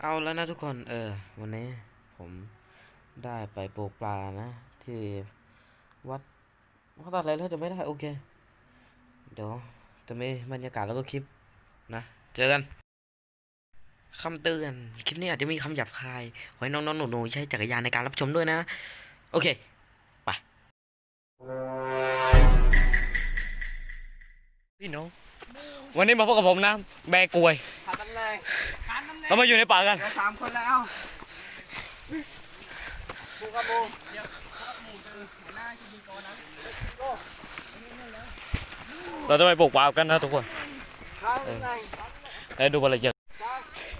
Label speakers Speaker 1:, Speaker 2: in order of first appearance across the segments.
Speaker 1: เอาแล้วนะทุกคนเออ วันนี้ผมได้ไปปลูกปลานะ ที่วัดวัดอะไรแล้วจะไม่ได้โอเค เดี๋ยวจะมีบรรยากาศแล้วก็คลิปนะ เจอกันคำเตือนคลิปนี้อาจจะมีคำหยาบคาย ขอให้น้องๆหนูๆใช้จักรยานในการรับชมด้วยนะ โอเค ไป
Speaker 2: พี่น้อง วันนี้มาพบกับผมนะ แบกกวย
Speaker 3: ขาดตำแหน่งขาดตำแหน่ง
Speaker 2: เรามาอยู่ในป่ากัน
Speaker 3: เหลือสามคนแล้วบูกับบูเดี๋ยวหน้าจะดีก่อนนะ
Speaker 2: เราจะไปปลูกป่ากันนะทุกคน
Speaker 3: ขาดตำแหน่ง
Speaker 2: แล้วดูอะไรเยอะ
Speaker 3: จ้า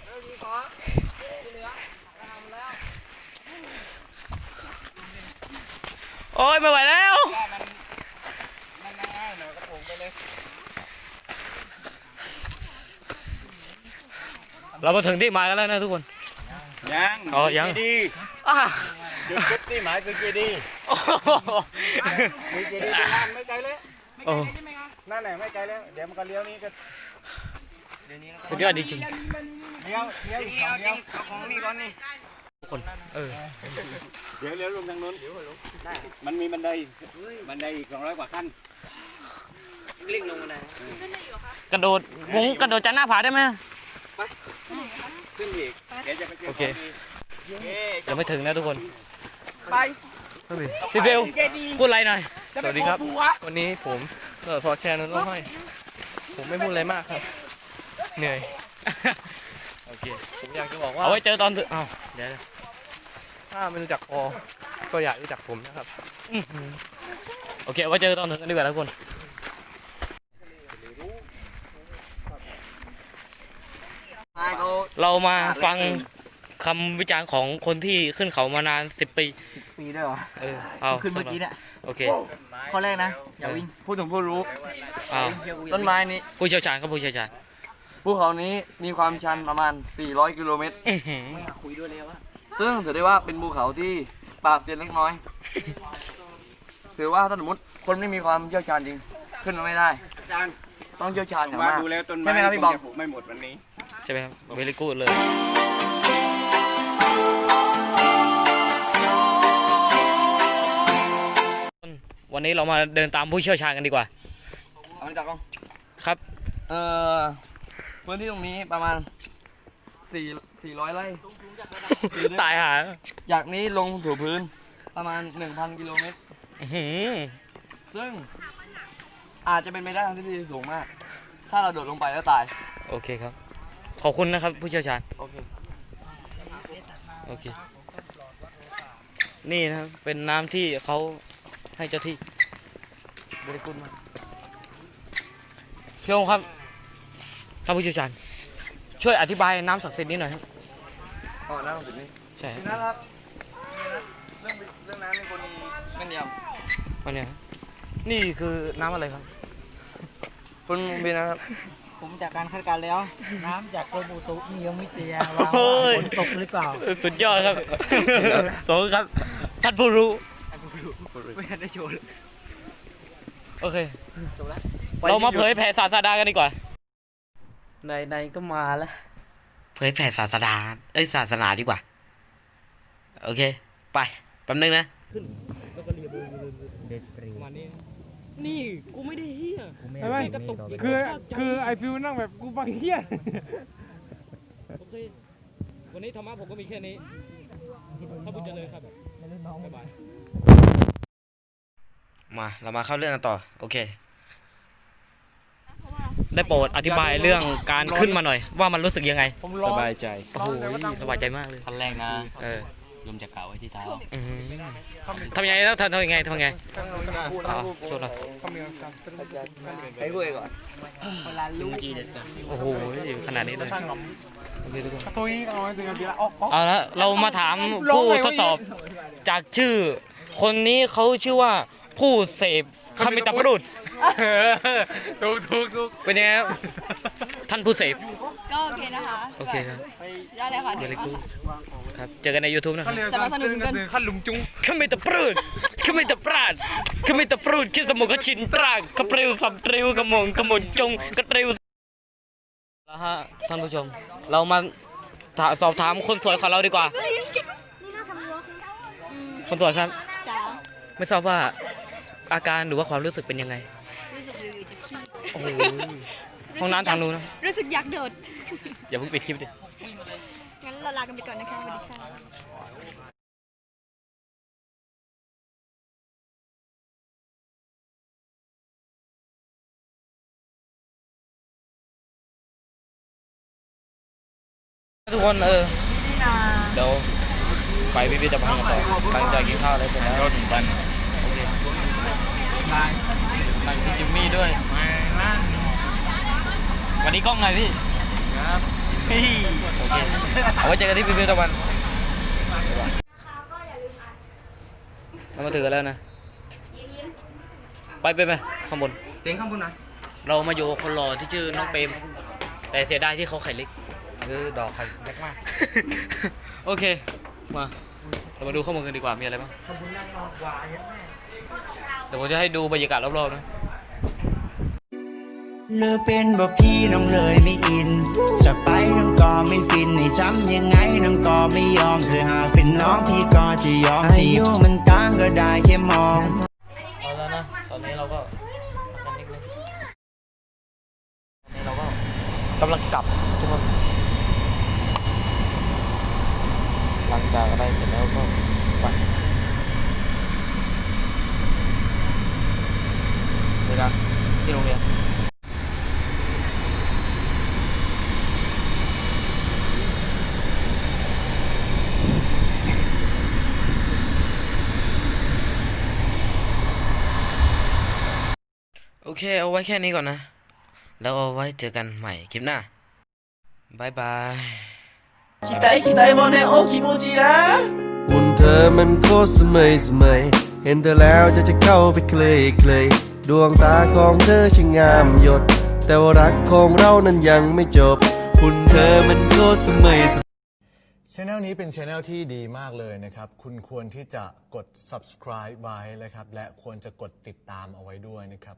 Speaker 3: เรื่องนี้ขอที่เหลือทำแล้ว
Speaker 2: โอ้ยไม่ไหวแล้ว
Speaker 3: แค่มันมันง่ายๆหน่อยก็ปลูกไปเลย
Speaker 2: เรามาถึงที่หมายกันแล้วนะทุกคน
Speaker 4: ยัง
Speaker 2: อ๋อยัง
Speaker 4: ดี
Speaker 2: อะ
Speaker 4: จุดจุดที่หมายคือเจดีย์
Speaker 2: โอ้โห
Speaker 4: มีเจดีย์เป็นลานไม่ไกลเลย
Speaker 2: โอ้
Speaker 4: นั่นแหละไม่ไกลแล้ว เดี๋ยวมันก็เลี้ยวนี้ก็
Speaker 2: สุดยอดจริง
Speaker 4: เลี้ยวเลี้ยวอีกสองเลี้ยว
Speaker 3: เอาของนี่ก่อนนี่
Speaker 2: เออ
Speaker 4: เดี๋ยวเลี้ยวลงทางนู้นมันมีบันไดบันไดอีกสองร้อยกว่าขั้น
Speaker 3: ลิงลงมาไหน
Speaker 2: กระโดดวงกระโดดจากหน้าผาได้ไหม
Speaker 4: ขึ้นอีกเดี๋ยวจะไปเจอ
Speaker 2: โอเค
Speaker 4: ของดี
Speaker 2: ยังไม่ถึงนะทุกคน
Speaker 3: ไป
Speaker 2: พี่เบล
Speaker 3: เจดี
Speaker 2: พูดอะไรหน่อย
Speaker 3: สวัสดีครับ
Speaker 5: วันนี้ผมเออพอแชร์นั้นก็ให้ผมไม่พูดอะไรมากครับ เหนื่อย โอเค ผมอยากจะบอกว่า
Speaker 2: เอาไว้เจอตอนถึงอ้าวเดี๋ยว
Speaker 5: ถ้าไม่รู้จักพอก็อยากรู้จักผมนะครับ
Speaker 2: โอเคเอาไว้เจอตอนถึงกันดีกว่าทุกคน
Speaker 3: นาย เขา
Speaker 2: เรามาฟังคำวิจารณ์ของคนที่ขึ้นเขามานานสิบปี
Speaker 3: ปีด้วยเหรอ
Speaker 2: เออ เอา
Speaker 3: ขึ้นเมื่อกี้เนี่ย
Speaker 2: โอเค
Speaker 3: ข้อแรกนะ อย่าวิ่ง
Speaker 5: พูดถึงผู้รู้
Speaker 2: เอา
Speaker 5: ต้นไม้นี้
Speaker 2: ผู้เชี่ยวชาญครับผู้เชี่ยวชาญ
Speaker 5: ภูเขานี้มีความชันประมาณ 400 กิโลเมตร
Speaker 2: อื้อหือ
Speaker 3: คุยด้วยเลยว่า
Speaker 5: ซึ่งถือได้ว่าเป็นภูเขาที่ปราบเซียนเล็กน้อย ถือว่าถ้าสมมติคนไม่มีความเชี่ยวชาญจริง ขึ้นมาไม่ได้
Speaker 4: อาจารย์
Speaker 5: ต้องเชี่ยวชาญอย่าง
Speaker 4: มาา
Speaker 5: ก
Speaker 4: ดูแล้วต้น
Speaker 5: ใช่
Speaker 4: ไม้
Speaker 5: ไหมครับพี่บอม
Speaker 4: คงจะปลูกไม่หมดวันนี้
Speaker 2: ใช่ไหมครับเวลิกูดเลยวันนี้เรามาเดินตามผู้เชี่ยวชาญกันดีกว่า
Speaker 5: เอามาจากกล้อง
Speaker 2: ครับ
Speaker 5: เอ่อพื้นที่ตรงนี้ประมาณ4 400ไร่
Speaker 2: ตายหา
Speaker 5: จากนี้ลงถูพื้นประมาณ1,000กิโลเมตร
Speaker 2: อื้อหือ
Speaker 5: ซึ่ง อาจจะเป็นไปได้ทางทฤษฎีสูงมาก ถ้าเราโดดลงไปแล้วตาย
Speaker 2: โอเคครับ ขอบคุณนะครับ ผู้เชี่ยวชาญ
Speaker 5: โอเค
Speaker 2: โอเค นี่นะครับ เป็นน้ำที่เขาให้เจ้าที่บริกุลมากพี่องค์ครับท่านผู้เชี่ยวชาญ ช่วยอธิบายน้ำศักดิ์สิทธิ์นี้หน่อยครับ
Speaker 5: อ๋อน้ำจุดนี้
Speaker 2: ใช่
Speaker 5: นะครับ เรื่องเรื่องน้ำมีคนแม่นย
Speaker 2: วันเนี้ยนี่คือน้ำอะไรครับำ
Speaker 5: คุณบีนะครับ
Speaker 3: ผมจากการคาดการณ์แล้ว น้ำจากกรมอุตุนิยมวิทยา
Speaker 2: โอ้ย
Speaker 3: ฝนตกหรือเปล่า
Speaker 2: สุดยอดครับ ขอบคุณครับ ท่านผู้รู้
Speaker 3: ไม่ทันได้โชว์เลย
Speaker 2: โอเคเรามาเผยแผ่ศาสดากันดีกว่า
Speaker 1: ในในๆก็มาแล้ว เผยแผ่ศาสดา เอ้ยศาสนาดีกว่า โอเค ไป แป๊บนึงนะ
Speaker 2: นี่ กูไม่ได้เฮีย
Speaker 6: ใช่ไหมคือคือไอฟิวนั่งแบบกูฟังเฮีย
Speaker 2: โอเควันนี้ธรรมะผมก็มีแค่นี้ถ้าบุญเจริญครับบ๊ายบาย
Speaker 1: มา เรามาเข้าเรื่องกันต่อ โอเค
Speaker 2: ได้โปรดอธิบายเรื่องการขึ้นมาหน่อย ว่ามันรู้สึกยังไง
Speaker 5: สบายใจ
Speaker 2: โอ้โหสบายใจมากเลย
Speaker 1: ขั้นแรกนะ
Speaker 2: เออ
Speaker 1: ลมจากเก่าไว้ที่เท้า
Speaker 2: อืมทำยังไงแล้วทำทำยังไงทำยังไงอ่าช่วยหน่อย
Speaker 5: ให้พูดก่อน
Speaker 1: ลุงจีเดสก
Speaker 2: โอ้โหขนาดนี้เลยโอเคทุกคน
Speaker 6: ตัวนี้เอาไว้ถึงกันทีละออกออก
Speaker 2: เอาละเรามาถามผู้ทดสอบจากชื่อ คนนี้เขาชื่อว่า ผู้เสพคามิตาปรุษ
Speaker 6: ถูกถูกถูก
Speaker 2: เป็นยังไงครับท่านผู้เสพ
Speaker 7: ก็โอเคนะคะ
Speaker 2: โอเคครับ
Speaker 7: ได้เลยค่ะ
Speaker 2: เดลิกูครับเจอกันใน YouTube นะครับ
Speaker 7: จะมาสนุกกัน
Speaker 6: ขั้นลุงจุง
Speaker 2: คามิตาปรุษคามิตาปราดคามิตาปรุษคิดสมุกชินตรากกระเปริวสับเตริวกระหมงกระหมนจงกระเตริวแล้วฮะท่านผู้ชม เรามาถาสอบถามคนสวยของเราดีกว่าคนสวยครับ
Speaker 7: จ้า
Speaker 2: ไม่ทราบว่า อาการหรือว่าความรู้สึกเป็นยังไง
Speaker 7: รู้สึกวิวจะขี้
Speaker 2: โอ้โหห้องน้ำทางนู้นนะ
Speaker 7: รู้สึกอยากโดด
Speaker 2: อย่าเพิ่งปิดคลิปดิ
Speaker 7: งั้นเราลากันไปก่อนนะคะสวัสดีค่ะ
Speaker 2: ทุกคนเออเดี๋ยวไปพิพิธภัณฑ์กันต่อหลังจากกินข้าวแล้วเสร็จแล้วรถกันโอ เคหลังจากจิมมี่ด้วยวันนี้กล้องไงพี่ครับโอเคเอาไว้เจอกันที่พิพิธภัณฑ์เรามาถึงกันแล้วนะ ไปไปไปข้างบน
Speaker 5: เสียงข้างบนนะ
Speaker 2: เรามาอยู่กับคนหล่อที่ชื่อน้องเปรมแต่เสียดายที่เขาไข่เล็ก
Speaker 5: เออดอกไข่เล็กมาก
Speaker 2: โอเค มา เรามาดูข้อมูลกันดีกว่า มีอะไรบ้างเดี๋ยวผมจะให้ดูบรรยากาศรอบๆนะ
Speaker 8: เลือเป็นบ่พี่น้องเลยไม่อิน จะไปน้องก็ไม่ฟินให้ช้ำยังไงน้องก็ไม่ยอมเธอหากเป็นน้องพี่ก็จะยอมอายุมันต่างก็ได้แค่มอง
Speaker 2: เอาแล้วนะ ตอนนี้เราก็พักกันนิดนึงตอนนี้เราก็กำลังกลับทุกคนหลังจากอะไรเสร็จแล้วก็ไปเจอกันที่โรงเรียน โอ เคเอาไว้แค่นี้ก่อนนะ แล้วเอาไว้เจอกันใหม่คลิปหน้าบายบาย
Speaker 9: หุ่นเธอมันโคตรเสมยเสมยเห็นเธอแล้วจะจะเข้าไปเคลยเคลยดวงตาของเธอช่างงามหยด แต่ว่ารักของเรานั้นยังไม่จบหุ่นเธอมันโคตรเสมยเสมย
Speaker 10: ช anel นี้เป็นช anel ที่ดีมากเลยนะครับ คุณควรที่จะกด subscribe ไว้นะครับ และควรจะกดติดตามเอาไว้ด้วยนะครับ